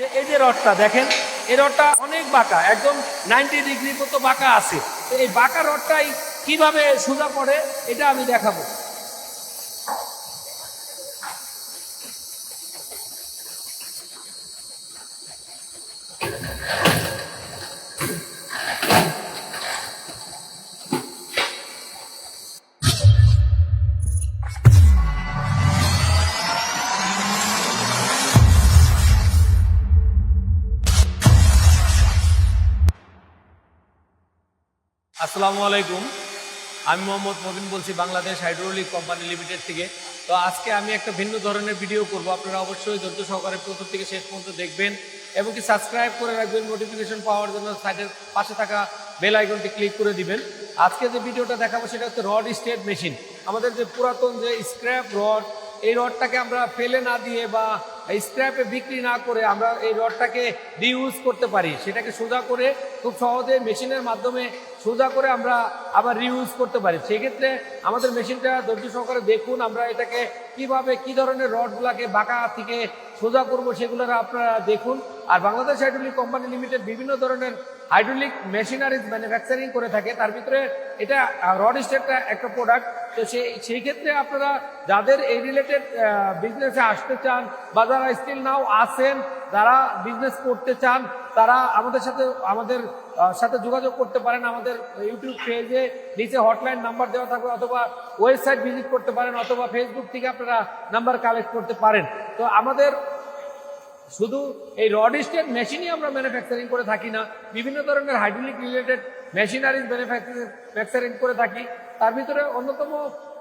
যে এই যে রডটা দেখেন, এই রডটা অনেক বাঁকা, একদম নাইনটি ডিগ্রি মতো বাঁকা আছে। তো এই বাঁকা রডটাই কীভাবে সোজা পড়ে, এটা আমি দেখাবো। আসসালামু আলাইকুম। আমি মোহাম্মদ মবিন বলছি বাংলাদেশ হাইড্রোলিক কোম্পানি লিমিটেড থেকে। তো আজকে আমি একটা ভিন্ন ধরনের ভিডিও করব। আপনারা অবশ্যই ধৈর্য সহকারে প্রথম থেকে শেষ পর্যন্ত দেখবেন এবং কি সাবস্ক্রাইব করে রাখবেন নোটিফিকেশন পাওয়ার জন্য সাইডের পাশে থাকা বেল আইকনটি ক্লিক করে দিবেন। আজকে যে ভিডিওটা দেখাবো সেটা হচ্ছে রড স্টেট মেশিন আমাদের যে পুরাতন যে স্ক্র্যাপ রড এই রডটাকে আমরা ফেলে না দিয়ে বা স্ক্র্যাপে বিক্রি না করে আমরা এই রডটাকে রিউজ করতে পারি। সেটাকে সোজা করে খুব সহজে মেশিনের মাধ্যমে সোজা করে আমরা আবার রিউজ করতে পারি। সেক্ষেত্রে আমাদের মেশিনটা ধৈর্য সহকারে দেখুন আমরা এটাকে কীভাবে, কি ধরনের রডগুলাকে বাঁকা থেকে সোজা করব সেগুলো আপনারা দেখুন। আর বাংলাদেশ হাইড্রোলিক কোম্পানি লিমিটেড বিভিন্ন ধরনের হাইড্রোলিক মেশিনারিজ ম্যানুফ্যাকচারিং করে থাকে। তার ভিতরে এটা রড স্টেটটা একটা প্রোডাক্ট তো সেই সেই ক্ষেত্রে আপনারা যাদের এই রিলেটেড বিজনেসে আসতে চান বা যারা স্টিল নাও আসেন যারা বিজনেস করতে চান, তারা আমাদের সাথে আমাদের সাথে যোগাযোগ করতে পারেন আমাদের ইউটিউব পেজে নিচে হটলাইন নাম্বার দেওয়া থাকবে অথবা ওয়েবসাইট ভিজিট করতে পারেন অথবা ফেসবুক থেকে আপনারা নাম্বার কালেক্ট করতে পারেন। তো আমাদের শুধু এই রড স্টেট মেশিনই আমরা ম্যানুফ্যাকচারিং করে থাকি না, বিভিন্ন ধরনের হাইড্রোলিক রিলেটেড মেশিনারিজ ম্যানুফ্যাকচারিং করে থাকি। তার ভিতরে অন্যতম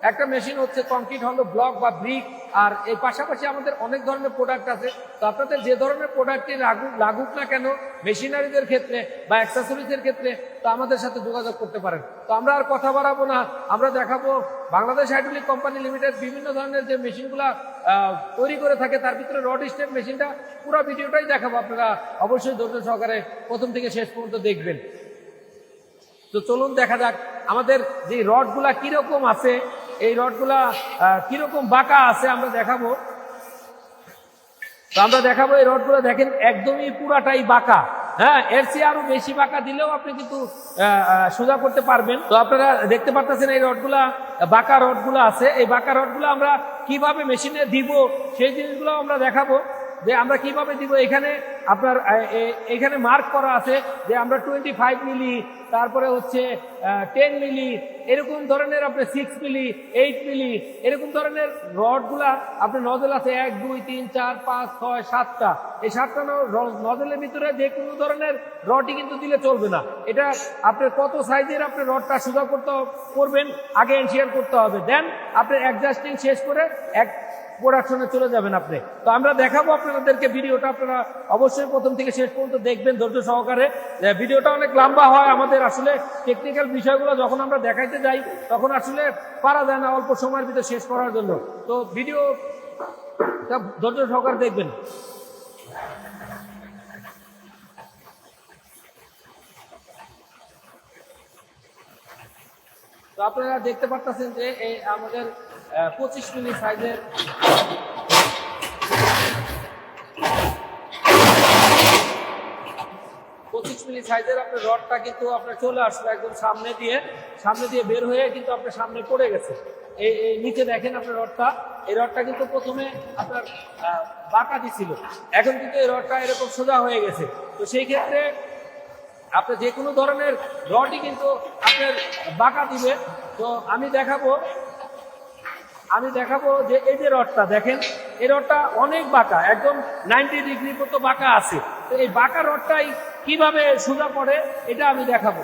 একটা মেশিন হচ্ছে কংক্রিট, হলো ব্লক বা ব্রিক। আর এই পাশাপাশি আমাদের অনেক ধরনের প্রোডাক্ট আছে। তো আপনাদের যে ধরনের প্রোডাক্টটি লাগুক লাগুক না কেন, মেশিনারিজের ক্ষেত্রে বা অ্যাক্সেসরিজের ক্ষেত্রে, তো আমাদের সাথে যোগাযোগ করতে পারেন। তো আমরা আর কথা বাড়াবো না। আমরা দেখাবো বাংলাদেশ হাইড্রোলিক কোম্পানি লিমিটেড বিভিন্ন ধরনের যে মেশিনগুলা তৈরি করে থাকে, তার ভিতরে রড স্টেপ মেশিনটা। পুরো ভিডিওটাই দেখাবো। আপনারা অবশ্যই ধৈর্য সহকারে প্রথম থেকে শেষ পর্যন্ত দেখবেন। তো চলুন দেখা যাক আমাদের যে রডগুলা কীরকম আছে, এই রডগুলা কীরকম বাঁকা আছে আমরা দেখাবো। তো আমরা দেখাবো এই রডগুলো দেখেন একদমই পুরাটাই বাঁকা। হ্যাঁ এর চেয়ে আরও বেশি বাঁকা দিলেও আপনি কিন্তু সোজা করতে পারবেন। তো আপনারা দেখতে পারতেছেন এই রডগুলা, বাঁকা রডগুলো আছে। এই বাঁকা রডগুলো আমরা কীভাবে মেশিনে দিব সেই জিনিসগুলো আমরা দেখাবো। যে আমরা কীভাবে দিব? এখানে আপনার এখানে মার্ক করা আছে যে আমরা টোয়েন্টি ফাইভ মিলি, তারপরে হচ্ছে টেন মিলি, এরকম ধরনের আপনি সিক্স মিলি এইট মিলি, এরকম ধরনের রডগুলা আপনার নজল আছে এক, দুই, তিন, চার, পাঁচ, ছয়, সাতটা। এই সাতটা নজলের ভিতরে যে কোনো ধরনের রডই কিন্তু দিলে চলবে না। এটা আপনার কত সাইজের আপনি রডটা সোজা করতে করবেন, আগে এনশিয়ার করতে হবে। দেন আপনি অ্যাডজাস্টিং শেষ করে এক প্রোডাকশনে চলে যাবেন আপনি। তো আমরা দেখাবো আপনাদেরকে ভিডিওটা। আপনারা অবশ্যই প্রথম থেকে শেষ পর্যন্ত দেখবেন ধৈর্য সহকারে। ভিডিওটা অনেক লম্বা হয় আমাদের আসলে। টেকনিক্যাল বিষয়গুলো যখন আমরা দেখাইতে যাই, তখন আসলে পারা যায় না অল্প সময়ের ভিতরে শেষ করার জন্য। তো ভিডিও ধৈর্য সহকারে দেখবেন। তো আপনারা দেখতে পাচ্ছেন যে এই আমাদের পঁচিশ মিলি সাইজের পঁচিশ মিলি সাইজের আপনার রডটা কিন্তু আপনার চলে আসলো একদম সামনে দিয়ে সামনে দিয়ে বের হয়ে কিন্তু আপনার সামনে পড়ে গেছে। এই এই নিচে দেখেন আপনার রডটা। এই রডটা কিন্তু প্রথমে আপনার বাঁকা দিছিল। এখন কিন্তু এই রডটা এরকম সোজা হয়ে গেছে। তো সেই ক্ষেত্রে আপনার যে কোনো ধরনের রডই কিন্তু আপনার বাঁকা দিবে। তো আমি দেখাবো আমি দেখাবো যে এই যে রডটা দেখেন, এই রডটা অনেক বাঁকা, একদম নাইনটি ডিগ্রি মতো বাঁকা আছে। তো এই বাঁকা রডটাই কীভাবে সোজা পড়ে, এটা আমি দেখাবো।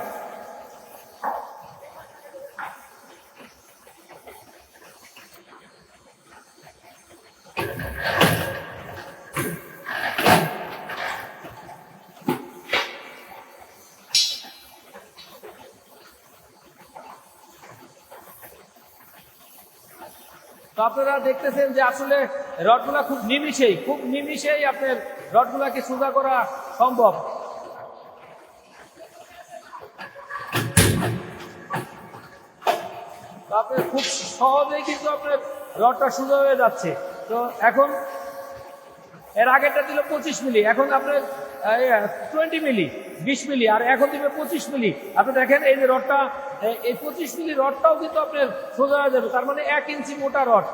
তো আপনারা দেখতেছেন যে আসলে রডগুলা খুব নিমিষেই খুব নিমিষেই আপনার রডগুলাকে সোজা করা সম্ভব। আপনার খুব সহজেই কিন্তু আপনার রডটা সোজা হয়ে যাচ্ছে। তো এখন, এর আগেরটা দিল পঁচিশ মিলি, এখন আপনার টোয়েন্টি মিলি বিশ মিলি আর এখন দিবে পঁচিশ মিলি আপনি দেখেন, এই যে রডটা, এই পঁচিশ মিলি রডটাও কিন্তু আপনার সোজা যাবে, তার মানে এক ইঞ্চি মোটা রড।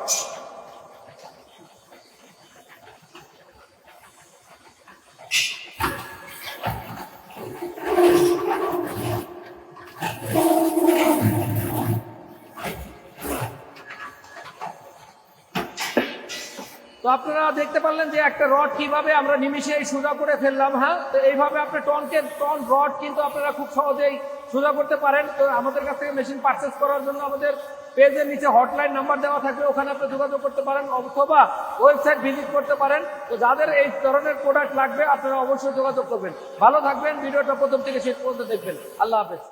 আপনারা দেখতে পারলেন যে একটা রড কীভাবে আমরা নিমিশে সোজা করে ফেললাম হ্যাঁ? তো এইভাবে আপনি টনকে টন রড কিন্তু আপনারা খুব সহজেই সোজা করতে পারেন। তো আমাদের কাছ থেকে মেশিন পারচেস করার জন্য আমাদের পেজের নিচে হটলাইন নাম্বার দেওয়া থাকবে ওখানে আপনি যোগাযোগ করতে পারেন অথবা ওয়েবসাইট ভিজিট করতে পারেন। তো যাদের এই ধরনের প্রোডাক্ট লাগবে, আপনারা অবশ্যই যোগাযোগ করবেন। ভালো থাকবেন, ভিডিওটা প্রথম থেকে শেষ পর্যন্ত দেখবেন। আল্লাহ হাফেজ।